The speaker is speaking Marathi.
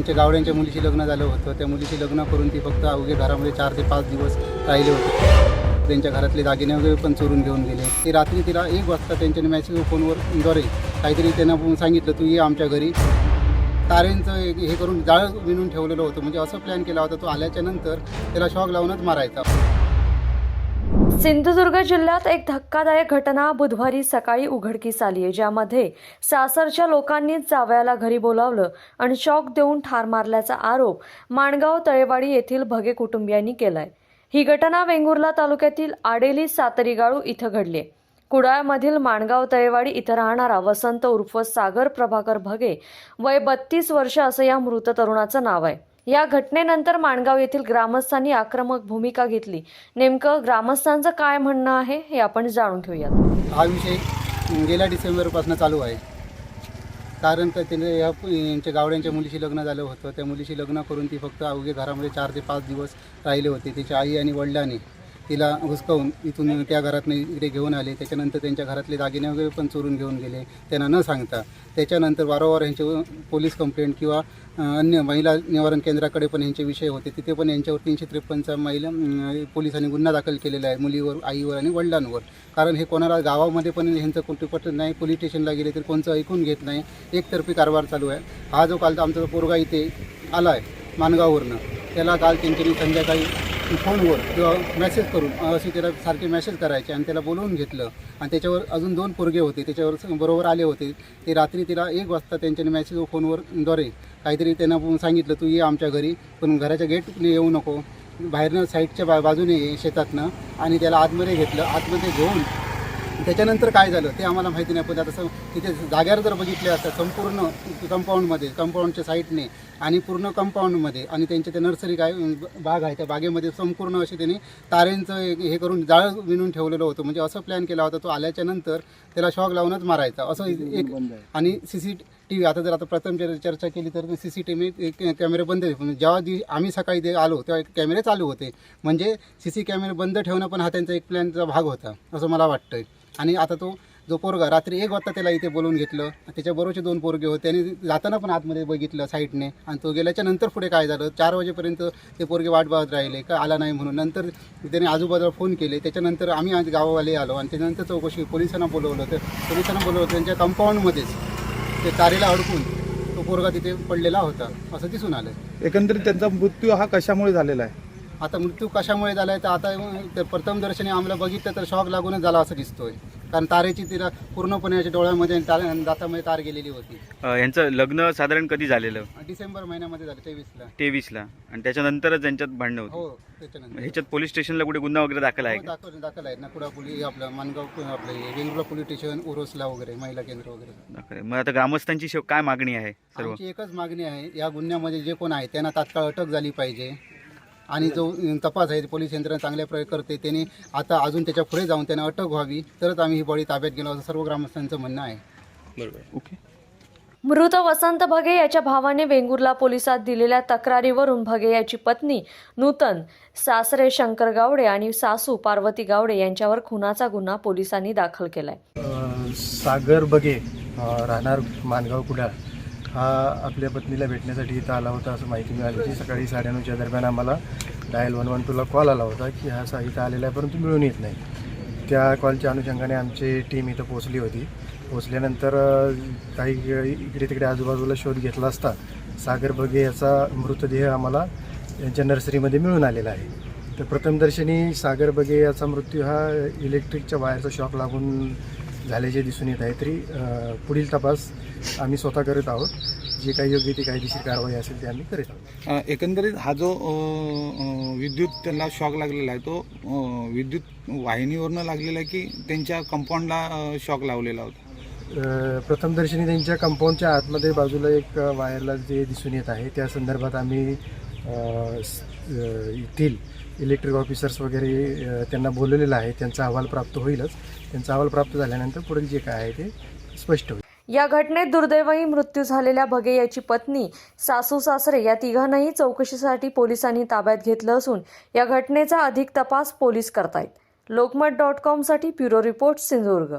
आमच्या गावड्यांच्या मुलीशी लग्न झालं होतं. त्या मुलीशी लग्न करून ती फक्त अवघे घरामध्ये चार ते पाच दिवस राहिले होते. त्यांच्या घरातले दागिने वगैरे पण चोरून घेऊन गेले. ते रात्री तिला एक वाजता त्यांच्याने मॅसेज फोनवर द्वारे काहीतरी त्यांना सांगितलं तू ये आमच्या घरी. तारेंचं एक हे करून जाळ विणून ठेवलेलं होतं. म्हणजे असं प्लॅन केला होता तो आल्याच्यानंतर त्याला शॉक लावूनच मारायचा. सिंधुदुर्ग जिल्ह्यात एक धक्कादायक घटना बुधवारी सकाळी उघडकीस आली आहे ज्यामध्ये सासरच्या लोकांनीच जावयाला घरी बोलावलं आणि शॉक देऊन ठार मारल्याचा आरोप माणगाव तळेवाडी येथील भगे कुटुंबियांनी केलाय. ही घटना वेंगुर्ला तालुक्यातील आडेली सातरीगाळू इथं घडली कुडाळमधील माणगाव तळेवाडी इथं राहणारा वसंत उर्फ सागर प्रभाकर भगे वय बत्तीस वर्ष असं या मृत तरुणाचं नाव आहे. या घटनेनंतर माणगाव येथील ग्रामस्थांनी आक्रमक भूमिका घेतली. नेमकं ग्रामस्थांचं काय म्हणणं आहे हे आपण जाणून घेऊयात. हा विषय गेल्या डिसेंबरपासून चालू आहे. कारण का त्याने या यांच्या गावड्यांच्या मुलीशी लग्न झालं होतं. त्या मुलीशी लग्न करून ती फक्त अवघे घरामध्ये चार ते पाच दिवस राहिले होते. तिच्या आई आणि वडिलांनी तिला हुसकावून इथून त्या घरातनं इकडे घेऊन आले. त्याच्यानंतर त्यांच्या घरातले दागिने वगैरे पण चोरून घेऊन गेले. त्यांना न सांगता. त्याच्यानंतर वारंवार यांचे पोलीस कंप्लेंट किंवा अन्य महिला निवारण केंद्राकडे पण यांचे विषय होते. तिथे पण यांच्यावर तीनशे त्रेपन्नचा महिला पोलिसांनी गुन्हा दाखल केलेला आहे. मुलीवर आईवर आणि वडिलांवर. कारण हे कोणाला गावामध्ये पण ह्यांचं कोणते पटत नाही पोलीस स्टेशनला गेले तर कोणचं ऐकून घेत नाही. एकतर्फी कारभार चालू आहे. हा जो काल आमचा पोरगा इथे आला आहे मानगाववरनं त्याला काल त्यांच्यानी संध्याकाळी फोनवर किंवा मेसेज करून असे त्याला सारखे मेसेज करायचे आणि त्याला बोलवून घेतलं. आणि त्याच्यावर अजून दोन पोरगे होते त्याच्यावर बरोबर आले होते. ते रात्री तिला एक वाजता त्यांच्याने मेसेज फोनवर द्वारे काहीतरी त्यांना सांगितलं तू ये आमच्या घरी पण घराच्या गेटने येऊ नको. बाहेरनं साईडच्या बा बाजूने ये शेतातनं. आणि त्याला आतमध्ये घेतलं. आतमध्ये घेऊन त्याच्यानंतर काय झालं ते आम्हाला माहिती नाही. पण आता तिथे जाग्यावर जर बघितले असतात संपूर्ण कंपाऊंडमध्ये कंपाऊंडच्या साईडने आणि पूर्ण कंपाऊंडमध्ये आणि त्यांच्या त्या नर्सरी काय बाग आहे त्या बागेमध्ये संपूर्ण असे त्यांनी तारेंचं हे करून जाळ विणून ठेवलेलं होतं. म्हणजे असं प्लॅन केला होता तो आल्याच्यानंतर त्याला शॉक लावूनच मारायचा. असं एक आणि सी सी टी व्ही आता जर आता प्रथम जर चर्चा केली तर सी सी टी व्ही कॅमेरे बंद. म्हणजे जेव्हा जी आम्ही सकाळी ते आलो तेव्हा कॅमेरे चालू होते. म्हणजे सी सी कॅमेरे बंद ठेवणं पण हा त्यांचा एक प्लॅनचा भाग होता असं मला वाटतंय. आणि आता तो जो पोरगा रात्री एक वाजता त्याला इथे बोलवून घेतलं त्याच्याबरोबरचे दोन पोरगे होते आणि जाताना पण आतमध्ये बघितलं साईडने आणि तो गेल्याच्यानंतर पुढे काय झालं? चार वाजेपर्यंत ते पोरगे वाट पाहत राहिले का आला नाही म्हणून. नंतर त्याने आजूबाजूला फोन केले त्याच्यानंतर आम्ही आज गावावाले आलो आणि त्याच्यानंतर चौकशी पोलिसांना बोलवलं तर पोलिसांना बोलवलं त्यांच्या कंपाऊंडमध्येच ते तारेला अडकून तो पोरगा तिथे पडलेला होता. असं दिसून आलं. एकंदरीत त्यांचा मृत्यू हा कशामुळे झालेला आहे? आता मृत्यू कशामुळे झाला आहे तर आता तर प्रथम दर्शनी आम्हाला बघितलं तर शॉक लागूनच झाला असं दिसतोय. कारण तारेची तिला पूर्णपणे याच्या डोळ्यामध्ये आणि तार- दातामध्ये तार गेलेली होती. अ, यांचं लग्न साधारण कधी झालेलं? डिसेंबर महिन्यामध्ये झालं तेवीसला. तेवीसला. आणि त्याच्यानंतरच त्यांच्यात भांडणं होती. हो त्याच्यानंतर. ह्याच्यात पोलीस स्टेशनला कुठे गुन्हा वगैरे दाखल आहे हो, का? दाखल दाखल आहेत नाकुडा पोलीस आपलं मानगाव आपलं हे वेंगुर्ला पोलीस स्टेशन उरोसला वगैरे महिला केंद्र वगैरे. दाखल आहे. मग आता ग्रामस्थांची शेव- काय मागणी आहे सर्व? आमची एकच मागणी आहे या गुन्ह्यामध्ये जे कोण आहे त्यांना तात्काळ अटक झाली पाहिजे. आणि जो तपास आहे पोलीस यंत्रणा चांगल्या प्रकारे करते त्यांनी आता अजून त्याच्या पुढे जाऊन त्यांना अटक व्हावी. तरच आम्ही ही बळी ताब्यात गेलो असं सर्व ग्रामस्थांचं म्हणणं आहे. ओके. मृत वसंत भगे याच्या भावाने वेंगुर्ला पोलिसात दिलेल्या तक्रारीवरून भगे याची पत्नी नूतन सासरे शंकर गावडे आणि सासू पार्वती गावडे यांच्यावर खुनाचा गुन्हा पोलिसांनी दाखल केलाय. सागर बगे अ, राहणार मानगाव कुडाळ. हा आपल्या पत्नीला भेटण्यासाठी इथं आला होता असं माहिती मिळाली. होती सकाळी साडेनऊच्या दरम्यान आम्हाला डायल वन वन टूला कॉल आला होता की हा सा इथं आलेला आहे परंतु मिळून येत नाही. त्या कॉलच्या अनुषंगाने आमची टीम इथं पोहोचली होती. पोचल्यानंतर काही इकडे तिकडे आजूबाजूला शोध घेतला असता सागर बगे याचा मृतदेह आम्हाला यांच्या नर्सरीमध्ये मिळून आलेला आहे. तर प्रथमदर्शनी सागर बगे याचा मृत्यू हा इलेक्ट्रिकच्या वायरचा शॉक लागून झाल्याचे दिसून येत आहे. तरी पुढील तपास आम्ही स्वतः करत आहोत. जे काही योग्य ती कायदेशीर कारवाई असेल ते आम्ही करीत आहोत. एकंदरीत हा जो विद्युत त्यांना शॉक लागलेला आहे तो विद्युत वाहिनीवरनं लागलेला आहे की त्यांच्या कंपाऊंडला शॉक लावलेला होता? प्रथमदर्शनी त्यांच्या कंपाऊंडच्या आतमध्ये बाजूला एक वायरला जे दिसून येत आहे त्या संदर्भात आम्ही येथील इलेक्ट्रिक ऑफिसर्स वगैरे त्यांना बोलवलेलं आहे. त्यांचा अहवाल प्राप्त होईलच. त्यांचा अहवाल प्राप्त झाल्यानंतर पुढील जे काय आहे ते स्पष्ट होईल. या घटनेत दुर्दैवही मृत्यू झालेल्या भगे याची पत्नी सासू सासरे या तिघांनाही चौकशीसाठी पोलिसांनी ताब्यात घेतलं असून या घटनेचा अधिक तपास पोलीस करतायत. लोकमत डॉट कॉमसाठी ब्युरो रिपोर्ट सिंधुदुर्ग.